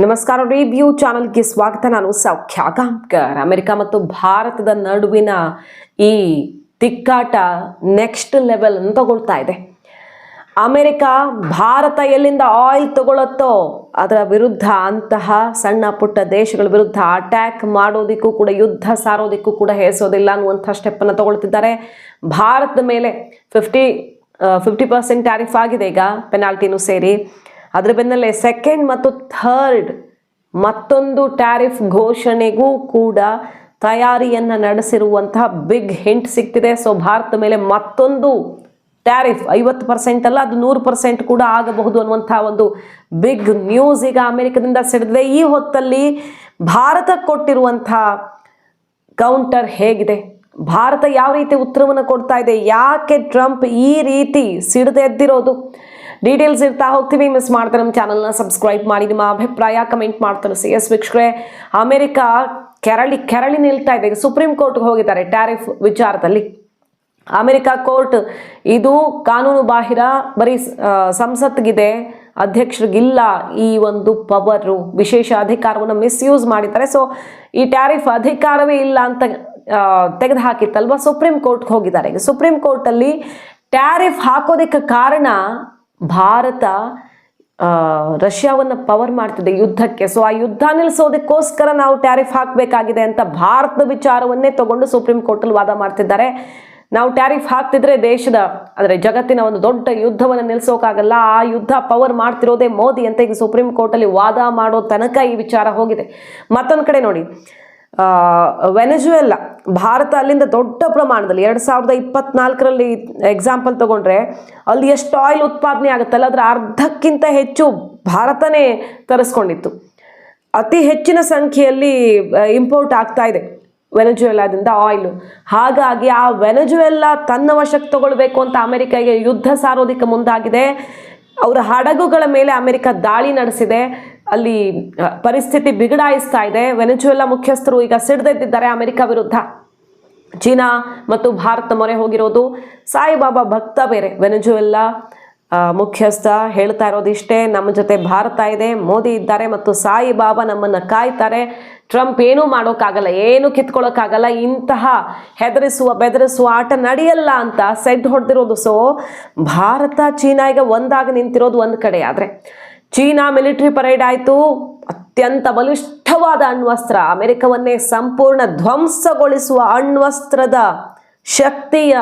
ನಮಸ್ಕಾರ ರಿವ್ಯೂ ಚಾನಲ್ಗೆ ಸ್ವಾಗತ. ನಾನು ಸೌಖ್ಯ ಗಾಂವ್ಕರ್ ಅಮೆರಿಕ ಮತ್ತು ಭಾರತದ ನಡುವಿನ ಈ ತಿಕ್ಕಾಟ ನೆಕ್ಸ್ಟ್ ಲೆವೆಲ್ ತಗೊಳ್ತಾ ಇದೆ. ಅಮೆರಿಕ, ಭಾರತ ಎಲ್ಲಿಂದ ಆಯಿಲ್ ತಗೊಳತ್ತೋ, ಅದರ ವಿರುದ್ಧ ಅಂತಹ ಸಣ್ಣ ಪುಟ್ಟ ದೇಶಗಳ ವಿರುದ್ಧ ಅಟ್ಯಾಕ್ ಮಾಡೋದಿಕ್ಕೂ ಕೂಡ, ಯುದ್ಧ ಸಾರೋದಕ್ಕೂ ಕೂಡ ಹೇಸೋದಿಲ್ಲ ಅನ್ನುವಂಥ ಸ್ಟೆಪ್ಪನ್ನು ತಗೊಳ್ತಿದ್ದಾರೆ. ಭಾರತದ ಮೇಲೆ ಫಿಫ್ಟಿ ಫಿಫ್ಟಿ ಪರ್ಸೆಂಟ್ ಟ್ಯಾರಿಫ್ ಆಗಿದೆ. ಈಗ ಪೆನಾಲ್ಟಿನೂ ಸೇರಿ ಅದ್ರ ಬೆನ್ನಲ್ಲೇ ಸೆಕೆಂಡ್ ಮತ್ತು ಥರ್ಡ್ ಮತ್ತೊಂದು ಟ್ಯಾರಿಫ್ ಘೋಷಣೆಗೂ ಕೂಡ ತಯಾರಿಯನ್ನು ನಡೆಸಿರುವಂತಹ ಬಿಗ್ ಹಿಂಟ್ ಸಿಗ್ತಿದೆ. ಸೊ ಭಾರತ ಮೇಲೆ ಮತ್ತೊಂದು ಟ್ಯಾರಿಫ್ ಐವತ್ತು ಪರ್ಸೆಂಟ್ ಅಲ್ಲ, ಅದು ನೂರು ಪರ್ಸೆಂಟ್ ಕೂಡ ಆಗಬಹುದು ಅನ್ನುವಂಥ ಒಂದು ಬಿಗ್ ನ್ಯೂಸ್ ಈಗ ಅಮೆರಿಕದಿಂದ ಸಿಡಿದಿದೆ. ಈ ಹೊತ್ತಲ್ಲಿ ಭಾರತ ಕೊಟ್ಟಿರುವಂಥ ಕೌಂಟರ್ ಹೇಗಿದೆ? ಭಾರತ ಯಾವ ರೀತಿ ಉತ್ತರವನ್ನು ಕೊಡ್ತಾ ಇದೆ? ಯಾಕೆ ಟ್ರಂಪ್ ಈ ರೀತಿ ಸಿಡಿದೆದ್ದಿರೋದು? ಡೀಟೇಲ್ಸ್ ಇರ್ತಾ ಹೋಗ್ತೀವಿ. ಮಿಸ್ ಮಾಡ್ತಾರೆ ನಮ್ಮ ಚಾನಲ್ನ ಸಬ್ಸ್ಕ್ರೈಬ್ ಮಾಡಿ. ನಿಮ್ಮ ಅಭಿಪ್ರಾಯ ಕಮೆಂಟ್ ಮಾಡ್ತಾರೆ ಸಿ ಎಸ್ ವೀಕ್ಷಕರೇ. ಅಮೆರಿಕ ಕೆರಳಿ ಕೆರಳಿ ನಿಲ್ತಾ ಇದೆ. ಸುಪ್ರೀಂ ಕೋರ್ಟ್ಗೆ ಹೋಗಿದ್ದಾರೆ ಟ್ಯಾರಿಫ್ ವಿಚಾರದಲ್ಲಿ. ಅಮೆರಿಕ ಕೋರ್ಟ್ ಇದು ಕಾನೂನು ಬಾಹಿರ ಬರೀ ಸಂಸತ್ಗಿದೆ. ಅಧ್ಯಕ್ಷರಿಗಿಲ್ಲ ಈ ಒಂದು ಪವರು ವಿಶೇಷ ಅಧಿಕಾರವನ್ನು ಮಿಸ್ಯೂಸ್ ಮಾಡಿದ್ದಾರೆ. ಸೊ ಈ ಟ್ಯಾರಿಫ್ ಅಧಿಕಾರವೇ ಇಲ್ಲ ಅಂತ ತೆಗೆದು ಹಾಕಿತ್ತಲ್ವಾ ಸುಪ್ರೀಂ ಕೋರ್ಟ್ಗೆ ಹೋಗಿದ್ದಾರೆ. ಸುಪ್ರೀಂ ಕೋರ್ಟಲ್ಲಿ ಟ್ಯಾರಿಫ್ ಹಾಕೋದಕ್ಕೆ ಕಾರಣ ಭಾರತ ರಷ್ಯಾವನ್ನು ಪವರ್ ಮಾಡ್ತಿದೆ ಯುದ್ಧಕ್ಕೆ. ಸೊ ಆ ಯುದ್ಧ ನಿಲ್ಲಿಸೋದಕ್ಕೋಸ್ಕರ ನಾವು ಟ್ಯಾರಿಫ್ ಹಾಕಬೇಕಾಗಿದೆ ಅಂತ ಭಾರತದ ವಿಚಾರವನ್ನೇ ತಗೊಂಡು ಸುಪ್ರೀಂ ಕೋರ್ಟಲ್ಲಿ ವಾದ ಮಾಡ್ತಿದ್ದಾರೆ. ನಾವು ಟ್ಯಾರಿಫ್ ಹಾಕ್ತಿದ್ರೆ ದೇಶದ, ಅಂದರೆ ಜಗತ್ತಿನ ಒಂದು ದೊಡ್ಡ ಯುದ್ಧವನ್ನು ನಿಲ್ಲಿಸೋಕ್ಕಾಗಲ್ಲ ಆ ಯುದ್ಧ ಪವರ್ ಮಾಡ್ತಿರೋದೇ ಮೋದಿ ಅಂತ ಈಗ ಸುಪ್ರೀಂ ಕೋರ್ಟಲ್ಲಿ ವಾದ ಮಾಡೋ ತನಕ ಈ ವಿಚಾರ ಹೋಗಿದೆ. ಮತ್ತೊಂದು ಕಡೆ ನೋಡಿ ವೆನೆಜುವೆಲ್ಲ ಭಾರತ ಅಲ್ಲಿಂದ ದೊಡ್ಡ ಪ್ರಮಾಣದಲ್ಲಿ ಎರಡು ಸಾವಿರದ ಇಪ್ಪತ್ನಾಲ್ಕರಲ್ಲಿ ಎಕ್ಸಾಂಪಲ್ ತಗೊಂಡ್ರೆ ಅಲ್ಲಿ ಎಷ್ಟು ಆಯಿಲ್ ಉತ್ಪಾದನೆ ಆಗುತ್ತಲ್ಲ ಅದರ ಅರ್ಧಕ್ಕಿಂತ ಹೆಚ್ಚು ಭಾರತನೇ ತರಿಸ್ಕೊಂಡಿತ್ತು. ಅತಿ ಹೆಚ್ಚಿನ ಸಂಖ್ಯೆಯಲ್ಲಿ ಇಂಪೋರ್ಟ್ ಆಗ್ತಾ ಇದೆ ವೆನೆಜುವೆಲಾದಿಂದ ಆಯಿಲು ಹಾಗಾಗಿ ಆ ವೆನೆಜುವೆಲ್ಲ ತನ್ನ ವಶಕ್ಕೆ ತಗೊಳ್ಬೇಕು ಅಂತ ಅಮೆರಿಕಾಗೆ ಯುದ್ಧ ಸಾರೋದಿಕ ಮುಂದಾಗಿದೆ. ಅವರ ಹಡಗುಗಳ ಮೇಲೆ ಅಮೆರಿಕ ದಾಳಿ ನಡೆಸಿದೆ. ಅಲ್ಲಿ ಪರಿಸ್ಥಿತಿ ಬಿಗಡಾಯಿಸ್ತಾ ಇದೆ. ವೆನೆಜುವೆಲ್ಲಾ ಮುಖ್ಯಸ್ಥರು ಈಗ ಸಿಡ್ದೆದ್ದಿದ್ದಾರೆ ಅಮೆರಿಕ ವಿರುದ್ಧ. ಚೀನಾ ಮತ್ತು ಭಾರತ ಮೊರೆ ಹೋಗಿರೋದು ಸಾಯಿಬಾಬಾ ಭಕ್ತ ಬೇರೆ. ವೆನೆಜುವೆಲ್ಲಾ ಮುಖ್ಯಸ್ಥ ಹೇಳ್ತಾ ಇರೋದಿಷ್ಟೇ ನಮ್ಮ ಜೊತೆ ಭಾರತ ಇದೆ, ಮೋದಿ ಇದ್ದಾರೆ ಮತ್ತು ಸಾಯಿಬಾಬಾ ನಮ್ಮನ್ನು ಕಾಯ್ತಾರೆ. ಟ್ರಂಪ್ ಏನೂ ಮಾಡೋಕ್ಕಾಗಲ್ಲ, ಏನು ಕಿತ್ಕೊಳ್ಳೋಕ್ಕಾಗಲ್ಲ, ಇಂತಹ ಹೆದರಿಸುವ, ಬೆದರಿಸುವ ಆಟ ನಡೆಯಲ್ಲ ಅಂತ ಸೆಡ್ ಹೊಡೆದಿರೋದು. ಸೊ ಭಾರತ, ಚೀನಾ ಈಗ ಒಂದಾಗಿ ನಿಂತಿರೋದು ಒಂದು ಕಡೆ. ಆದರೆ ಚೀನಾ ಮಿಲಿಟರಿ ಪರೇಡ್ ಆಯಿತು. ಅತ್ಯಂತ ಬಲಿಷ್ಠವಾದ ಅಣ್ವಸ್ತ್ರ. ಅಮೆರಿಕವನ್ನೇ ಸಂಪೂರ್ಣ ಧ್ವಂಸಗೊಳಿಸುವ ಅಣ್ವಸ್ತ್ರದ ಶಕ್ತಿಯ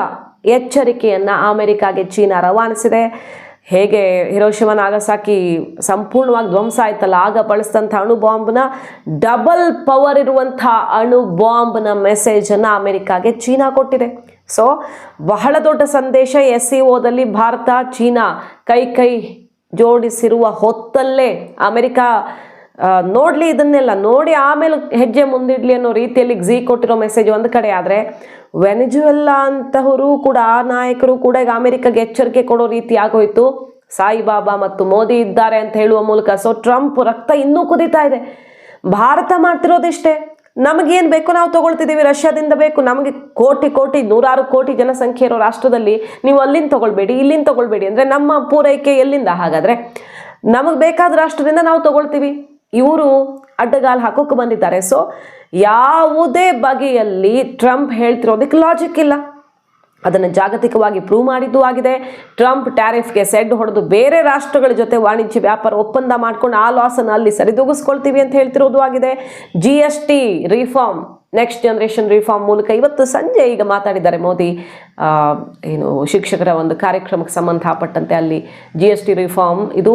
ಎಚ್ಚರಿಕೆಯನ್ನು ಅಮೆರಿಕಾಗೆ ಚೀನಾ ರವಾನಿಸಿದೆ. ಹೇಗೆ ಹಿರೋಶಿಮ ನಾಗಸಾಕಿ ಸಂಪೂರ್ಣವಾಗಿ ಧ್ವಂಸ ಆಯ್ತಲ್ಲ, ಆಗ ಬಳಸಿದಂಥ ಅಣು ಬಾಂಬ್ನ ಡಬಲ್ ಪವರ್ ಇರುವಂಥ ಅಣು ಬಾಂಬ್ನ ಮೆಸೇಜನ್ನು ಅಮೆರಿಕಾಗೆ ಚೀನಾ ಕೊಟ್ಟಿದೆ. ಸೊ, ಬಹಳ ದೊಡ್ಡ ಸಂದೇಶ ಎಸ್ ಸಿ ಓದಲ್ಲಿ ಭಾರತ, ಚೀನಾ ಕೈ ಕೈ ಜೋಡಿಸಿರುವ ಹೊತ್ತಲ್ಲೇ ಅಮೆರಿಕ ನೋಡಲಿ ಇದನ್ನೆಲ್ಲ ನೋಡಿ ಆಮೇಲೆ ಹೆಜ್ಜೆ ಮುಂದಿಡ್ಲಿ ಅನ್ನೋ ರೀತಿಯಲ್ಲಿ ಝೀ ಕೊಟ್ಟಿರೋ ಮೆಸೇಜ್ ಒಂದು ಕಡೆ ಆದರೆ ವೆನಿಜುವೆಲ್ಲ ಅಂತವರು ಕೂಡ, ಆ ನಾಯಕರು ಕೂಡ ಈಗ ಅಮೆರಿಕಾಗೆ ಎಚ್ಚರಿಕೆ ಕೊಡೋ ರೀತಿ ಆಗೋಯ್ತು. ಸಾಯಿಬಾಬಾ ಮತ್ತು ಮೋದಿ ಇದ್ದಾರೆ ಅಂತ ಹೇಳುವ ಮೂಲಕ. ಸೊ ಟ್ರಂಪ್ ರಕ್ತ ಇನ್ನೂ ಕುದೀತಾ ಇದೆ. ಭಾರತ ಮಾಡ್ತಿರೋದಿಷ್ಟೇ ನಮಗೇನು ಬೇಕು ನಾವು ತಗೊಳ್ತಿದ್ದೀವಿ, ರಷ್ಯಾದಿಂದ ಬೇಕು. ನಮಗೆ ಕೋಟಿ ಕೋಟಿ, ನೂರಾರು ಕೋಟಿ ಜನಸಂಖ್ಯೆ ಇರೋ ರಾಷ್ಟ್ರದಲ್ಲಿ ನೀವು ಅಲ್ಲಿಂದ ತಗೊಳ್ಬೇಡಿ, ಇಲ್ಲಿಂದ ತಗೊಳ್ಬೇಡಿ ಅಂದರೆ ನಮ್ಮ ಪೂರೈಕೆ ಎಲ್ಲಿಂದ? ಹಾಗಾದರೆ ನಮಗೆ ಬೇಕಾದ ರಾಷ್ಟ್ರದಿಂದ ನಾವು ತಗೊಳ್ತೀವಿ. ಇವರು ಅಡ್ಡಗಾಲು ಹಾಕೋಕೆ ಬಂದಿದ್ದಾರೆ. ಸೊ ಯಾವುದೇ ಬಗೆಯಲ್ಲಿ ಟ್ರಂಪ್ ಹೇಳ್ತಿರೋದಕ್ಕೆ ಲಾಜಿಕ್ ಇಲ್ಲ. ಅದನ್ನು ಜಾಗತಿಕವಾಗಿ ಪ್ರೂವ್ ಮಾಡಿದ್ದು ಆಗಿದೆ. ಟ್ರಂಪ್ ಟ್ಯಾರಿಫ್ಗೆ ಸೆಡ್ ಹೊಡೆದು ಬೇರೆ ರಾಷ್ಟ್ರಗಳ ಜೊತೆ ವಾಣಿಜ್ಯ ವ್ಯಾಪಾರ ಒಪ್ಪಂದ ಮಾಡ್ಕೊಂಡು ಆ ಲಾಸನ್ನು ಅಲ್ಲಿ ಸರಿದೂಗಿಸ್ಕೊಳ್ತೀವಿ ಅಂತ ಹೇಳ್ತಿರೋದು ಆಗಿದೆ. G S T reform next generation reform ಮೂಲಕ ಇವತ್ತು ಸಂಜೆ ಈಗ ಮಾತಾಡಿದ್ದಾರೆ ಮೋದಿ. ಏನು ಶಿಕ್ಷಕರ ಒಂದು ಕಾರ್ಯಕ್ರಮಕ್ಕೆ ಸಂಬಂಧಪಟ್ಟಂತೆ ಅಲ್ಲಿ ಜಿ ಎಸ್ ಟಿ ರಿಫಾರ್ಮ್ ಇದು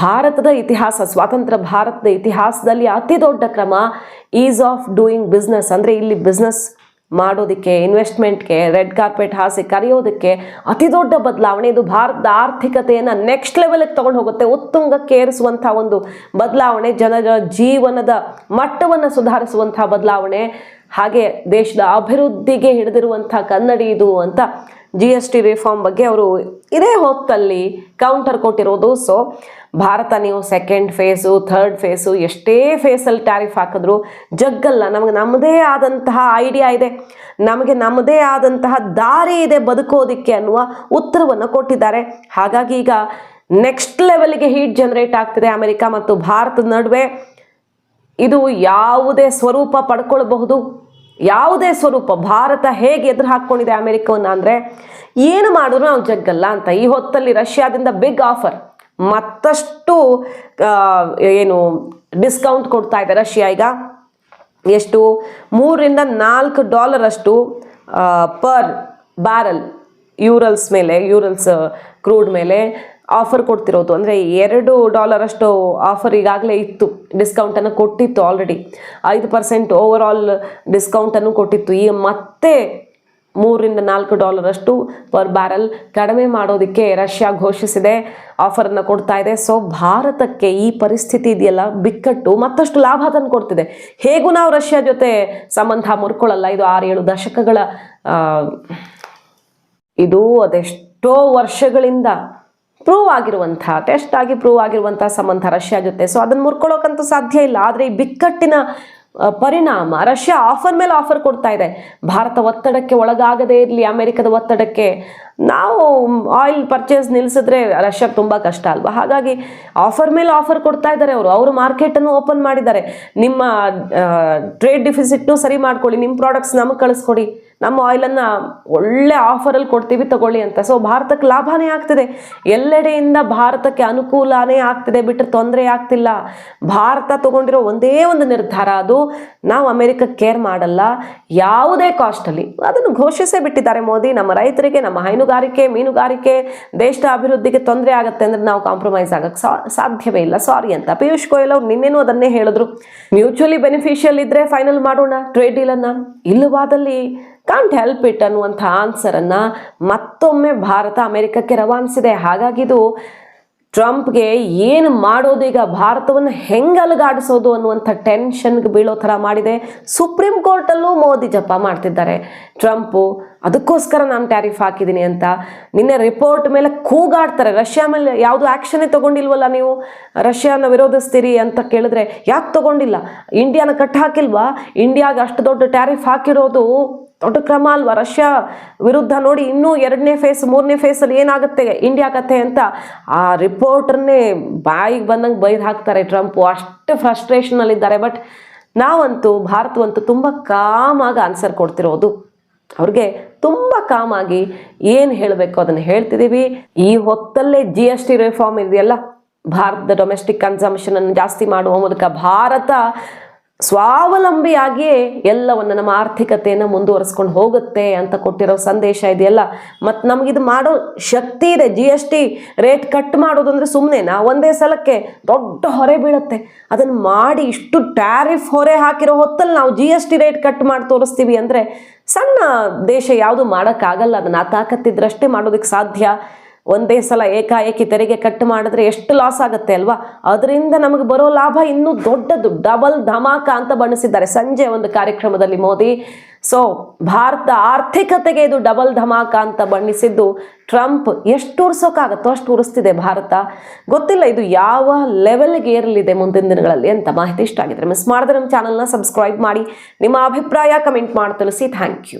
ಭಾರತದ ಇತಿಹಾಸ, ಸ್ವಾತಂತ್ರ್ಯ ಭಾರತದ ಇತಿಹಾಸದಲ್ಲಿ ಅತಿ ದೊಡ್ಡ ಕ್ರಮ. ಈಸ್ ಆಫ್ ಡೂಯಿಂಗ್ ಬಿಸ್ನೆಸ್ ಅಂದರೆ ಇಲ್ಲಿ ಬಿಸ್ನೆಸ್ ಮಾಡೋದಕ್ಕೆ ಇನ್ವೆಸ್ಟ್ಮೆಂಟ್ಗೆ ರೆಡ್ ಕಾರ್ಪೆಟ್ ಹಾಸಿ ಕರೆಯೋದಕ್ಕೆ ಅತಿ ದೊಡ್ಡ ಬದಲಾವಣೆ. ಇದು ಭಾರತದ ಆರ್ಥಿಕತೆಯನ್ನು ನೆಕ್ಸ್ಟ್ ಲೆವೆಲ್ಗೆ ತಗೊಂಡು ಹೋಗುತ್ತೆ. ಉತ್ತುಂಗಕ್ಕೆ ಏರಿಸುವಂಥ ಒಂದು ಬದಲಾವಣೆ, ಜನರ ಜೀವನದ ಮಟ್ಟವನ್ನು ಸುಧಾರಿಸುವಂಥ ಬದಲಾವಣೆ, ಹಾಗೆ ದೇಶದ ಅಭಿವೃದ್ಧಿಗೆ ಹಿಡಿದಿರುವಂಥ ಕನ್ನಡಿ ಇದು ಅಂತ ಜಿ ಎಸ್ ಟಿ ರಿಫಾರ್ಮ್ ಬಗ್ಗೆ ಅವರು ಇದೇ ಹೊತ್ತಲ್ಲಿ ಕೌಂಟರ್ ಕೊಟ್ಟಿರೋದು. ಸೊ ಭಾರತ ನೀವು ಸೆಕೆಂಡ್ ಫೇಸು ಥರ್ಡ್ ಫೇಸು ಎಷ್ಟೇ ಫೇಸಲ್ಲಿ ಟ್ಯಾರಿಫ್ ಹಾಕಿದ್ರು ಜಗ್ಗಲ್ಲ. ನಮಗೆ ನಮ್ಮದೇ ಆದಂತಹ ಐಡಿಯಾ ಇದೆ. ನಮಗೆ ನಮ್ಮದೇ ಆದಂತಹ ದಾರಿ ಇದೆ ಬದುಕೋದಿಕ್ಕೆ ಅನ್ನುವ ಉತ್ತರವನ್ನು ಕೊಟ್ಟಿದ್ದಾರೆ. ಹಾಗಾಗಿ ಈಗ ನೆಕ್ಸ್ಟ್ ಲೆವೆಲ್ಗೆ ಹೀಟ್ ಜನರೇಟ್ ಆಗ್ತಿದೆ ಅಮೆರಿಕ ಮತ್ತು ಭಾರತದ ನಡುವೆ. ಇದು ಯಾವುದೇ ಸ್ವರೂಪ ಪಡ್ಕೊಳ್ಬಹುದು. ಯಾವುದೇ ಸ್ವರೂಪ, ಭಾರತ ಹೇಗೆ ಎದುರು ಹಾಕ್ಕೊಂಡಿದೆ ಅಮೆರಿಕವನ್ನು ಅಂದರೆ ಏನು ಮಾಡಿದ್ರು ನಾವು ಜಗ್ಗಲ್ಲ ಅಂತ. ಈ ಹೊತ್ತಲ್ಲಿ ರಷ್ಯಾದಿಂದ ಬಿಗ್ ಆಫರ್ ಮತ್ತಷ್ಟು ಏನು ಡಿಸ್ಕೌಂಟ್ ಕೊಡ್ತಾ ಇದ್ದಾರೆ ರಷ್ಯಾ ಈಗ? ಎಷ್ಟು? ಮೂರರಿಂದ ನಾಲ್ಕು ಡಾಲರ್ ಅಷ್ಟು ಪರ್ ಬ್ಯಾರಲ್ ಯೂರಲ್ಸ್ ಮೇಲೆ ಯೂರಲ್ಸ್ ಕ್ರೂಡ್ ಮೇಲೆ ಆಫರ್ ಕೊಡ್ತಿರೋದು. ಅಂದರೆ ಎರಡು ಡಾಲರ್ ಅಷ್ಟು ಆಫರ್ ಈಗಾಗಲೇ ಇತ್ತು. ಡಿಸ್ಕೌಂಟನ್ನು ಕೊಟ್ಟಿತ್ತು ಆಲ್ರೆಡಿ ಐದು ಪರ್ಸೆಂಟ್ ಓವರ್ ಆಲ್ ಡಿಸ್ಕೌಂಟನ್ನು ಕೊಟ್ಟಿತ್ತು. ಈಗ ಮತ್ತೆ ಮೂರರಿಂದ ನಾಲ್ಕು ಡಾಲರ್ ಅಷ್ಟು ಪರ್ ಬ್ಯಾರಲ್ ಕಡಿಮೆ ಮಾಡೋದಕ್ಕೆ ರಷ್ಯಾ ಘೋಷಿಸಿದೆ. ಆಫರನ್ನು ಕೊಡ್ತಾ ಇದೆ. ಸೊ, ಭಾರತಕ್ಕೆ ಈ ಪರಿಸ್ಥಿತಿ ಇದೆಯಲ್ಲ? ಬಿಕ್ಕಟ್ಟು, ಮತ್ತಷ್ಟು ಲಾಭ ತಂದು ಕೊಡ್ತಿದೆ. ಹೇಗೂ ನಾವು ರಷ್ಯಾ ಜೊತೆ ಸಂಬಂಧ ಮುರ್ಕೊಳ್ಳಲ್ಲ? ಇದು ಆರು ಏಳು ದಶಕಗಳ ಇದು ಅದೆಷ್ಟೋ ವರ್ಷಗಳಿಂದ ಪ್ರೂವ್ ಆಗಿರುವಂಥ ಟೆಸ್ಟ್ ಆಗಿ ಪ್ರೂವ್ ಆಗಿರುವಂಥ ಸಂಬಂಧ ರಷ್ಯಾ ಜೊತೆ. ಸೊ, ಅದನ್ನು ಮುರ್ಕೊಳ್ಳೋಕ್ಕಂತೂ ಸಾಧ್ಯ ಇಲ್ಲ. ಆದರೆ ಈ ಬಿಕ್ಕಟ್ಟಿನ ಪರಿಣಾಮ. ರಷ್ಯಾ ಆಫರ್ ಮೇಲೆ ಆಫರ್ ಕೊಡ್ತಾ ಇದೆ. ಭಾರತ ಒತ್ತಡಕ್ಕೆ ಒಳಗಾಗದೇ ಇರಲಿ, ಅಮೆರಿಕದ ಒತ್ತಡಕ್ಕೆ. ನಾವು ಆಯಿಲ್ ಪರ್ಚೇಸ್ ನಿಲ್ಲಿಸಿದ್ರೆ ರಷ್ಯಾ ತುಂಬ ಕಷ್ಟ ಅಲ್ವಾ? ಹಾಗಾಗಿ ಆಫರ್ ಮೇಲೆ ಆಫರ್ ಕೊಡ್ತಾ ಇದ್ದಾರೆ ಅವರು. ಅವರು ಮಾರ್ಕೆಟನ್ನು ಓಪನ್ ಮಾಡಿದ್ದಾರೆ. ನಿಮ್ಮ ಟ್ರೇಡ್ ಡಿಫಿಸಿಟ್ನು ಸರಿ ಮಾಡ್ಕೊಳ್ಳಿ, ನಿಮ್ಮ ಪ್ರಾಡಕ್ಟ್ಸ್ ನಮಗೆ ಕಳಿಸ್ಕೊಡಿ. ನಮ್ಮ ಆಯಿಲನ್ನು ಒಳ್ಳೆ ಆಫರಲ್ಲಿ ಕೊಡ್ತೀವಿ, ತಗೊಳ್ಳಿ ಅಂತ. ಸೊ ಭಾರತಕ್ಕೆ ಲಾಭನೇ ಆಗ್ತಿದೆ. ಎಲ್ಲೆಡೆಯಿಂದ ಭಾರತಕ್ಕೆ ಅನುಕೂಲನೇ ಆಗ್ತಿದೆ ಬಿಟ್ಟರೆ ತೊಂದರೆ ಆಗ್ತಿಲ್ಲ. ಭಾರತ ತಗೊಂಡಿರೋ ಒಂದೇ ಒಂದು ನಿರ್ಧಾರ ಅದು, ನಾವು ಅಮೆರಿಕ ಕೇರ್ ಮಾಡಲ್ಲ. ಯಾವುದೇ ಕಾಸ್ಟಲ್ಲಿ ಅದನ್ನು ಘೋಷಿಸೇ ಬಿಟ್ಟಿದ್ದಾರೆ ಮೋದಿ. ನಮ್ಮ ರೈತರಿಗೆ, ನಮ್ಮ ಹೈನುಗಾರಿಕೆ, ಮೀನುಗಾರಿಕೆ ದೇಶದ ಅಭಿವೃದ್ಧಿಗೆ ತೊಂದರೆ ಆಗುತ್ತೆ ಅಂದ್ರೆ ನಾವು ಕಾಂಪ್ರಮೈಸ್ ಆಗಕ್ಕೆ ಸಾಧ್ಯವೇ ಇಲ್ಲ. ಸಾರಿ ಅಂತ. ಪಿಯೂಷ್ ಗೋಯಲ್ ಅವ್ರು ನಿನ್ನೆನೂ ಅದನ್ನೇ ಹೇಳಿದ್ರು. ಮ್ಯೂಚುವಲಿ ಬೆನಿಫಿಷಿಯಲ್ ಇದ್ರೆ ಫೈನಲ್ ಮಾಡೋಣ. ಟ್ರೇಡ್ ಡೀಲನ್ನು ಇಲ್ಲವಾದಲ್ಲಿ ಕಾಂಟ್ ಹೆಲ್ಪ್ ಇಟ್ ಅನ್ನುವಂಥ ಆನ್ಸರನ್ನು ಮತ್ತೊಮ್ಮೆ ಭಾರತ ಅಮೆರಿಕಕ್ಕೆ ರವಾನಿಸಿದೆ. ಹಾಗಾಗಿ ಇದು ಟ್ರಂಪ್ಗೆ ಏನು ಮಾಡೋದು ಈಗ? ಭಾರತವನ್ನು ಹೆಂಗೆ ಅಲುಗಾಡಿಸೋದು ಅನ್ನುವಂಥ ಟೆನ್ಷನ್ಗೆ ಬೀಳೋ ಥರ ಮಾಡಿದೆ. ಸುಪ್ರೀಂ ಕೋರ್ಟಲ್ಲೂ ಮೋದಿ ಜಪ ಮಾಡ್ತಿದ್ದಾರೆ. ಟ್ರಂಪು, ಅದಕ್ಕೋಸ್ಕರ ನಾನು ಟ್ಯಾರಿಫ್ ಹಾಕಿದ್ದೀನಿ ಅಂತ. ನಿನ್ನೆ ರಿಪೋರ್ಟ್ ಮೇಲೆ ಕೂಗಾಡ್ತಾರೆ. ರಷ್ಯಾ ಮೇಲೆ ಯಾವುದು ಆ್ಯಕ್ಷನೇ ತೊಗೊಂಡಿಲ್ವಲ್ಲ ನೀವು? ರಷ್ಯಾನ ವಿರೋಧಿಸ್ತೀರಿ ಅಂತ ಕೇಳಿದ್ರೆ ಯಾಕೆ ತಗೊಂಡಿಲ್ಲ? ಇಂಡಿಯಾನ ಕಟ್ ಹಾಕಿಲ್ವಾ? ಇಂಡಿಯಾಗೆ ಅಷ್ಟು ದೊಡ್ಡ ಟ್ಯಾರಿಫ್ ಹಾಕಿರೋದು ದೊಡ್ಡ ಕ್ರಮ ಅಲ್ವಾ? ರಷ್ಯಾ ವಿರುದ್ಧ ನೋಡಿ ಇನ್ನೂ ಎರಡನೇ ಫೇಸ್ ಮೂರನೇ ಫೇಸಲ್ಲಿ ಏನಾಗುತ್ತೆ? ಇಂಡಿಯಾ ಕಥೆ ಅಂತ ಆ ರಿಪೋರ್ಟರ್ನೇ ಬಾಯಿಗೆ ಬಂದಂಗೆ ಬೈದು ಹಾಕ್ತಾರೆ ಟ್ರಂಪು. ಅಷ್ಟು ಫ್ರಸ್ಟ್ರೇಷನಲ್ಲಿದ್ದಾರೆ ಬಟ್ ನಾವಂತೂ, ಭಾರತವಂತೂ ತುಂಬ ಕಾಮಾಗಿ ಆನ್ಸರ್ ಕೊಡ್ತಿರೋದು. ಅವ್ರಿಗೆ ತುಂಬ ಕಾಮಾಗಿ ಏನು ಹೇಳಬೇಕು ಅದನ್ನು ಹೇಳ್ತಿದ್ದೀವಿ ಈ ಹೊತ್ತಲ್ಲೇ ಜಿ ಎಸ್ ಟಿ ರಿಫಾರ್ಮ್ ಇದೆಯಲ್ಲ ಭಾರತದ ಡೊಮೆಸ್ಟಿಕ್ ಕನ್ಸಂಪ್ಷನನ್ನು ಜಾಸ್ತಿ ಮಾಡುವ ಮೂಲಕ ಭಾರತ ಸ್ವಾವಲಂಬಿಯಾಗಿಯೇ ಎಲ್ಲವನ್ನು ನಮ್ಮ ಆರ್ಥಿಕತೆಯನ್ನು ಮುಂದುವರಿಸ್ಕೊಂಡು ಹೋಗುತ್ತೆ ಅಂತ ಕೊಟ್ಟಿರೋ ಸಂದೇಶ ಇದೆಯಲ್ಲ? ಮತ್ತು ನಮಗಿದು ಮಾಡೋ ಶಕ್ತಿ ಇದೆ. G S T rate cut ಮಾಡೋದಂದ್ರೆ ಸುಮ್ಮನೆನಾ ಒಂದೇ ಸಲಕ್ಕೆ ದೊಡ್ಡ ಹೊರೆ ಬೀಳುತ್ತೆ. ಅದನ್ನು ಮಾಡಿ ಇಷ್ಟು ಟ್ಯಾರಿಫ್ ಹೊರೆ ಹಾಕಿರೋ ಹೊತ್ತಲ್ಲಿ ನಾವು G S T rate cut ಮಾಡಿ ತೋರಿಸ್ತೀವಿ ಅಂದರೆ ಸಣ್ಣ ದೇಶ ಯಾವುದು ಮಾಡೋಕ್ಕಾಗಲ್ಲ. ಅದನ್ನು ಆ ತಾಕತ್ತಿದ್ರಷ್ಟೇ ಮಾಡೋದಕ್ಕೆ ಸಾಧ್ಯ. ಒಂದೇ ಸಲ ಏಕಾಏಕಿ ತೆರಿಗೆ ಕಟ್ ಮಾಡಿದ್ರೆ ಎಷ್ಟು ಲಾಸ್ ಆಗುತ್ತೆ ಅಲ್ವಾ? ಅದರಿಂದ ನಮಗೆ ಬರೋ ಲಾಭ ಇನ್ನೂ ದೊಡ್ಡದು ಡಬಲ್ ಧಮಾಕ ಅಂತ ಬಣ್ಣಿಸಿದ್ದಾರೆ ಸಂಜೆ ಒಂದು ಕಾರ್ಯಕ್ರಮದಲ್ಲಿ ಮೋದಿ. ಸೊ ಭಾರತ ಆರ್ಥಿಕತೆಗೆ ಇದು ಡಬಲ್ ಧಮಾಕ ಅಂತ ಬಣ್ಣಿಸಿದ್ದು ಟ್ರಂಪ್ ಎಷ್ಟು ಉರ್ಸೋಕ್ಕಾಗತ್ತೋ ಅಷ್ಟು ಉರಿಸ್ತಿದೆ ಭಾರತ. ಗೊತ್ತಿಲ್ಲ ಇದು ಯಾವ ಲೆವೆಲ್ಗೆ ಏರಲಿದೆ ಮುಂದಿನ ದಿನಗಳಲ್ಲಿ ಅಂತ ಮಾಹಿತಿ ಇಷ್ಟ ಆಗಿದ್ರೆ ಮಿಸ್ ಮಾಡಿದ್ರೆ ನಮ್ಮ ಚಾನಲ್ನ ಸಬ್ಸ್ಕ್ರೈಬ್ ಮಾಡಿ. ನಿಮ್ಮ ಅಭಿಪ್ರಾಯ ಕಮೆಂಟ್ ಮಾಡಿ ತಿಳಿಸಿ. Thank you